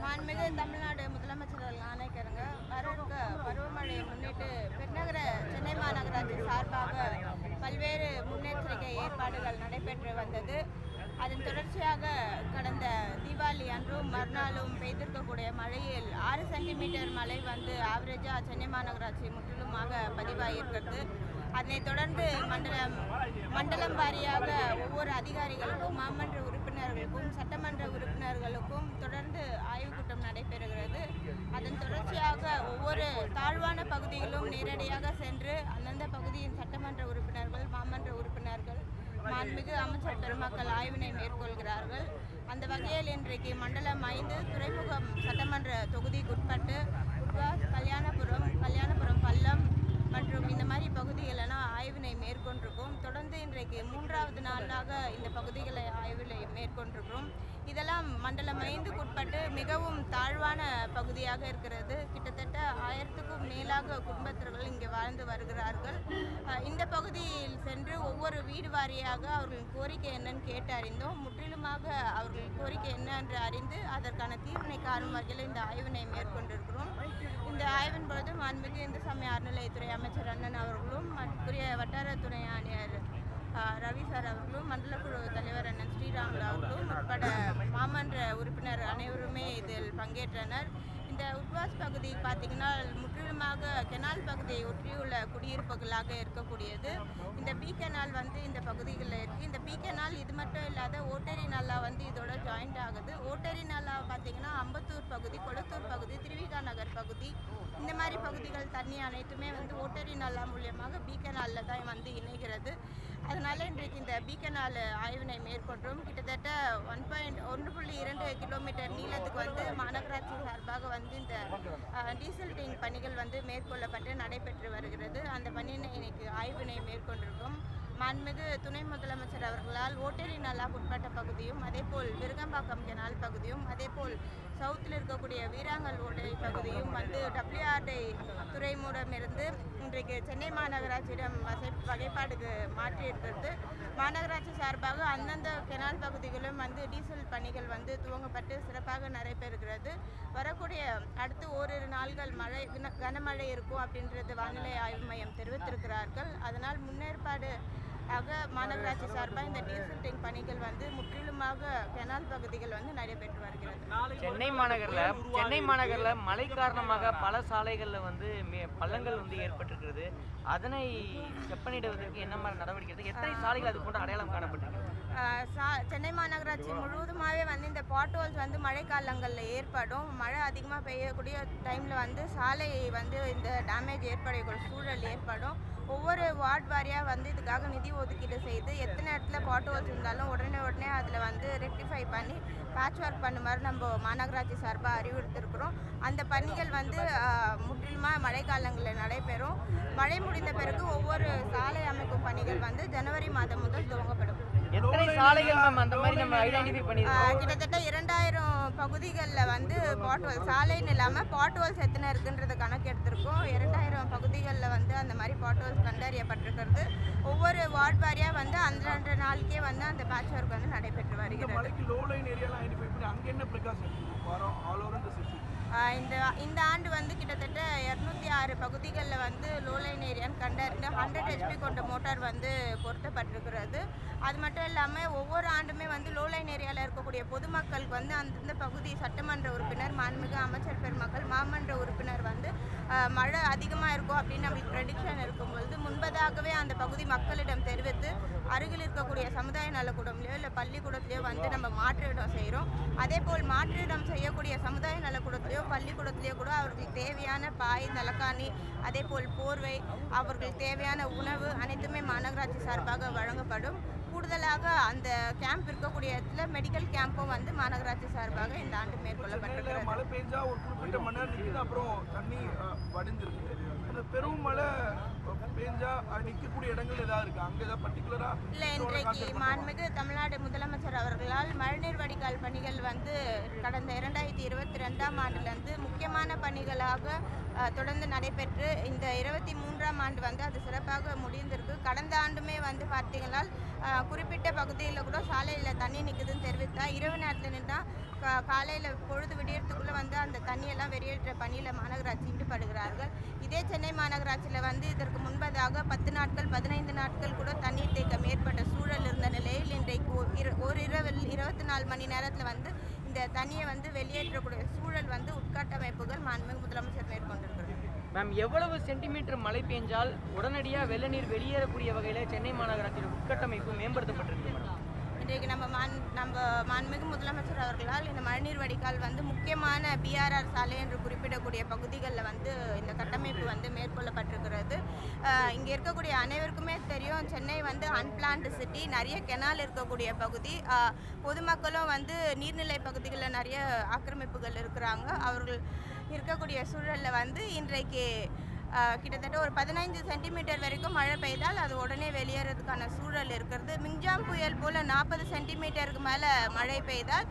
மாண்புமிகு தமிழ்நாடு முதலமைச்சர் அவர்கள் வரவிருக்க பருவமழையை முன்னிட்டு பெருநகர சென்னை மாநகராட்சி சார்பாக பல்வேறு முன்னெச்சரிக்கை ஏற்பாடுகள் நடைபெற்று வந்தது அதன் தொடர்ச்சியாக கடந்த தீபாவளி அன்றும் மறுநாளும் பெய்திருக்கக்கூடிய மழையில் ஆறு சென்டிமீட்டர் மழை வந்து ஆவரேஜாக சென்னை மாநகராட்சி முற்றிலுமாக பதிவாகியிருக்கிறது. அதனைத் தொடர்ந்து மண்டலம் மண்டலம் வாரியாக ஒவ்வொரு அதிகாரிகளுக்கும் மாமன்ற உறுப்பினர்களுக்கும் சட்டமன்ற உறுப்பினர்களுக்கும் தொடர்ந்து ஆய்வுக் கூட்டம் நடைபெறுகிறது. அதன் தொடர்ச்சியாக ஒவ்வொரு தாழ்வான பகுதியிலும் நேரடியாக சென்று அந்தந்த பகுதியின் சட்டமன்ற உறுப்பினர்கள் மாமன்ற உறுப்பினர்கள் மாண்புமிகு அமைச்சர் பெருமக்கள் ஆய்வினை மேற்கொள்கிறார்கள். அந்த வகையில் இன்றைக்கு மண்டலம் ஐந்து துறைமுகம் சட்டமன்ற தொகுதிக்குட்பட்டு கல்யாணபுரம் கல்யாணபுரம் பள்ளம் மற்றும் இந்த மாதிரி பகுதிகளெல்லாம் ஆய்வினை மேற்கொண்டிருக்கோம். தொடர்ந்து இன்றைக்கு மூன்றாவது நாளாக இந்த பகுதிகளை ஆய்வினை மேற்கொண்டிருக்கிறோம் இதெல்லாம் மண்டலம் ஐந்துக்குட்பட்டு மிகவும் தாழ்வான பகுதியாக இருக்கிறது. கிட்டத்தட்ட ஆயிரத்துக்கும் குடும்பத்தினர்கள் இங்கே வாழ்ந்து வருகிறார்கள். இந்த பகுதியில் சென்று ஒவ்வொரு வீடு வாரியாக அவர்களின் கோரிக்கை என்னன்னு கேட்டு அறிந்தோம் முற்றிலுமாக அவர்களின் கோரிக்கை என்ன என்று அறிந்து அதற்கான தீர்வினை காணும் வகையில் இந்த ஆய்வினை மேற்கொண்டிருக்கிறோம். இந்த ஆய்வின் பொழுது மாண்புமிகு இந்து சமய அறநிலையத்துறை அமைச்சர் அண்ணன் அவர்களும் மற்ற வட்டார துணை ஆணையர் ரவி சார் அவர்களும் மண்டல குழு தலைவர் அண்ணன் ஸ்ரீராமுலு அவர்களும் உட்பட மாமன்ற உறுப்பினர் அனைவருமே இதில் பங்கேற்றனர். இந்த உட்வாஸ் பகுதி பார்த்தீங்கன்னா முற்றிலுமாக கெனால் பகுதியை ஒட்டியுள்ள குடியிருப்புகளாக இருக்கக்கூடியது. இந்த பி கெனால் வந்து இந்த பகுதிகளில் இருக்குது இந்த பி கெனால் இது மட்டும் இல்லாத ஓட்டரி நல்லா வந்து இதோட ஜாயிண்ட் ஆகுது. ஓட்டரி நல்லா பார்த்தீங்கன்னா அம்பத்தூர் பகுதி கொளத்தூர் பகுதி திருவிகா நகர் பகுதி. இந்த மாதிரி பகுதிகள் தண்ணி அனைத்துமே வந்து ஓட்டரி நல்லா மூலியமாக பி கெனாலில் தான் வந்து இணைகிறது. அதனால இன்றைக்கு இந்த பீக்கனால் ஆய்வினை மேற்கொண்டோம். கிட்டத்தட்ட ஒன் பாயிண்ட் ஒன்று புள்ளி இரண்டு கிலோமீட்டர் நீளத்துக்கு வந்து மாநகராட்சி சார்பாக வந்து இந்த டீசல் டேங்க் பணிகள் வந்து மேற்கொள்ளப்பட்டு நடைபெற்று வருகிறது. அந்த பணியினை இன்னைக்கு ஆய்வினை மேற்கொண்டிருக்கோம். மாண்புமிகு துணை முதலமைச்சர் அவர்களால் ஓட்டேரி நாளாக உட்பட்ட பகுதியும் அதேபோல் விருகம்பாக்கம் கெனால் பகுதியும் அதேபோல் சவுத்தில் இருக்கக்கூடிய வீராங்கல் ஓடை பகுதியும் வந்து துறை துறைமுடமிருந்து இன்றைக்கு சென்னை மாநகராட்சியிடம் வசை வகைப்பாடுக்கு மாற்றியிருக்கிறது. மாநகராட்சி சார்பாக அந்தந்த கெனால் பகுதிகளும் வந்து டீசல் பணிகள் வந்து துவங்கப்பட்டு சிறப்பாக நடைபெறுகிறது. வரக்கூடிய அடுத்து ஓரிரு நாள்கள் மழை கன- கனமழை இருக்கும் அப்படின்றது வானிலை ஆய்வு மையம் தெரிவித்திருக்கிறார்கள். அதனால் முன்னேற்பாடு ஆக மாநகராட்சி சார்பாக இந்த டீசல் டேங்க் பணிகள் வந்து முற்றிலுமாக கெனால் பகுதிகள் வந்து நடைபெற்று வருகிறது. சென்னை மாநகர்ல சென்னை மாநகர்ல மழை காரணமாக பல சாலைகள்ல வந்து பள்ளங்கள் வந்து ஏற்பட்டிருக்கிறது. அதனை செப்பனிடுவதற்கு என்ன மாதிரி நடவடிக்கை எடுத்து எத்தனை சாலைகள் அது போன்ற அடையாளம் காணப்பட்டிருக்கு ஆஹ் சா- சென்னை மாநகராட்சி முழுவதுமாகவே வந்து இந்த பாட்ஹோல்ஸ் வந்து மழைக்காலங்களில் ஏற்படும். மழை அதிகமாக பெய்யக்கூடிய டைமில் வந்து சாலை வந்து இந்த டேமேஜ் ஏற்படக்கூடிய சூழல் ஏற்படும். ஒவ்வொரு வார்ட் வாரியாக வந்து இதுக்காக நிதி ஒதுக்கீடு செய்து எத்தனை இடத்துல பாட்ஹோல்ஸ் இருந்தாலும் உடனே உடனே அதில் வந்து ரெக்டிஃபை பண்ணி பேட்ச் ஒர்க் பண்ணுமாறு நம்ம மாநகராட்சி சார்பாக அறிவுறுத்திருக்கிறோம். அந்த பணிகள் வந்து முற்றிலுமாக மழைக்காலங்களில் நடைபெறும். மழை முடிந்த பிறகு ஒவ்வொரு சாலை அமைக்கும் பணிகள் வந்து ஜனவரி மாதம் முதல் துவங்கப்படும். கிட்டத்தட்ட இரண்டாயிரம் பகுதிகளில் வந்து பாட்வல் சாலைன்னு இல்லாமல் பாட்வல்ஸ் எத்தனை இருக்குன்றது கணக்கு பகுதிகளில் வந்து அந்த மாதிரி பாட்வல்ஸ் கண்டறியப்பட்டிருக்கிறது. ஒவ்வொரு வார்ட் வாரியாக வந்து அந்தந்த நாளுக்கே வந்து அந்த பேட்ச் ஒர்க் வந்து நடைபெற்று வருகிறது. இந்த இந்த ஆண்டு வந்து கிட்டத்தட்ட இரநூத்தி ஆறு பகுதிகளில் வந்து லோலைன் ஏரியான்னு கண்டறிந்து ஹண்ட்ரட் ஹெச்பி கொண்ட மோட்டார் வந்து பொருத்தப்பட்டிருக்கிறது. அது மட்டும் இல்லாமல் ஒவ்வொரு ஆண்டுமே வந்து லோலைன் ஏரியாவில் இருக்கக்கூடிய பொதுமக்களுக்கு வந்து அந்தந்த பகுதி சட்டமன்ற உறுப்பினர் மாண்புமிகு அமைச்சர் பெருமக்கள் மாமன்ற உறுப்பினர் வந்து மழை அதிகமாக இருக்கும் அப்படின்னு நம்மளுக்கு ப்ரெடிக்ஷன் இருக்கும்பொழுது முன்பதாகவே அந்த பகுதி மக்களிடம் தெரிவித்து அருகில் இருக்கக்கூடிய சமுதாய நலக்கூடம்லையோ இல்லை பள்ளிக்கூடத்துலையோ வந்து நம்ம மாற்றிடம் செய்கிறோம் அதே போல் மாற்றிடம் செய்யக்கூடிய சமுதாய நலக்கூடத்திலையோ பள்ளிக்கூடத்திலேயே கூட அவர்களுக்கு தேவையான பாய் தலக்காணி அதே போல் போர்வை அவர்களுக்கு தேவையான உணவு அனைத்துமே மாநகராட்சி சார்பாக வழங்கப்படும். கூடுதலாக அந்த கேம்ப் இருக்கக்கூடிய இடத்துல மெடிக்கல் கேம்பும் வந்து மாநகராட்சி சார்பாக இந்த ஆண்டு மேற்கொள்ளப்பட்டிருக்கிறது. மழை பெஞ்சா ஒரு குறிப்பிட்ட மணி நேரம் நிற்குது அப்புறம் தண்ணி வடிஞ்சிருக்கு அந்த பெரும் மழை இடங்கள் ஏதாவது அங்க ஏதாவது இல்லை இன்றைக்கு மாண்புமிகு தமிழ்நாடு முதலமைச்சர் அவர்களால் மழைநீர் வடிகால் பணிகள் வந்து கடந்த இரண்டாயிரத்தி இருபத்தி ரெண்டாம் ஆண்டுலேருந்து முக்கியமான பணிகளாக தொடர்ந்து நடைபெற்று இந்த இருபத்தி மூன்றாம் ஆண்டு வந்து அது சிறப்பாக முடிந்திருக்கு. கடந்த ஆண்டுமே வந்து பார்த்தீங்கன்னா குறிப்பிட்ட பகுதியில் கூட சாலையில் தண்ணி நிற்குதுன்னு தெரிவித்தா இரவு நேரத்தில் நின்றா காலையில் பொழுது விடியறதுக்குள்ளே வந்து அந்த தண்ணியெல்லாம் வெளியேற்ற பணியில் மாநகராட்சி ஈடுபடுகிறார்கள். இதே சென்னை மாநகராட்சியில் வந்து இதற்கு முன்பதாக பத்து நாட்கள் பதினைந்து நாட்கள் கூட தண்ணீர் தேக்கம் ஏற்பட்ட சூழல் இருந்த நிலையில் இன்றைக்கு ஒரு இரவில் இருபத்தி நாலு மணி நேரத்தில் வந்து இந்த தண்ணியை வந்து வெளியேற்றக்கூடிய சூழல் வந்து உட்கட்டமைப்புகள் மாண்புமிகு முதலமைச்சர் மேற்கொண்டிருக்கிறது. மேம் எவ்வளவு சென்டிமீட்டர் மழை பெஞ்சால் உடனடியாக வெள்ள நீர் வெளியேறக்கூடிய வகையில் சென்னை மாநகராட்சியின் உட்கட்டமைப்பு மேம்படுத்தப்பட்டிருக்கு இன்றைக்கு நம்ம மான் நம்ம மாண்புமிகு முதலமைச்சர் அவர்களால் இந்த மழைநீர் வடிகால் வந்து முக்கியமான பிஆர்ஆர் சாலை என்று குறிப்பிடக்கூடிய பகுதிகளில் வந்து இந்த கட்டமைப்பு வந்து மேற்கொள்ளப்பட்டிருக்கிறது. இங்கே இருக்கக்கூடிய அனைவருக்குமே தெரியும் சென்னை வந்து அன்பிளான்டு சிட்டி நிறைய கெனால் இருக்கக்கூடிய பகுதி. பொதுமக்களும் வந்து நீர்நிலை பகுதிகளில் நிறைய ஆக்கிரமிப்புகள் இருக்கிறாங்க. அவர்கள் இருக்கக்கூடிய சூழலில் வந்து இன்றைக்கு கிட்டத்தட்ட ஒரு பதினைந்து சென்டிமீட்டர் வரைக்கும் மழை பெய்தால் அது உடனே வெளியேறதுக்கான சூழல் இருக்கிறது. மிஞ்சாம் புயல் போல் நாற்பது சென்டிமீட்டருக்கு மேலே மழை பெய்தால்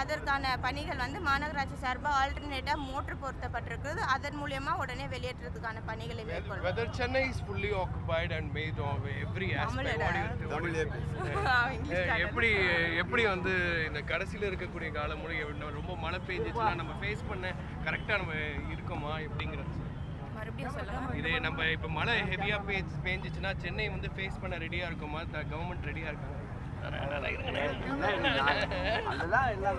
அதற்கான பணிகள் வந்து மாநகராட்சி சார்பாக ஆல்டர்னேட்டாக மோட்ரு பொருத்தப்பட்டிருக்கிறது. அதன் மூலியமா உடனே வெளியேற்றத்துக்கான பணிகளை மேற்கொள்ளும். What do you, what do you Eh, எப்படி எப்படி வந்து இந்த கடைசியில் இருக்கக்கூடிய காலம் முறை ரொம்ப மழை பெஞ்சிச்சுன்னா நம்ம ஃபேஸ் பண்ண கரெக்டாக நம்ம இருக்கோமா எப்படிங்கிறது. மறுபடியும் சொல்லுங்க இதே நம்ம இப்போ மழை ஹெவியாக பேஞ்சு பேஞ்சிச்சுன்னா சென்னை வந்து ஃபேஸ் பண்ண ரெடியாக இருக்குமா. கவர்மெண்ட் ரெடியாக இருக்காங்க. அதெல்லாம் எல்லா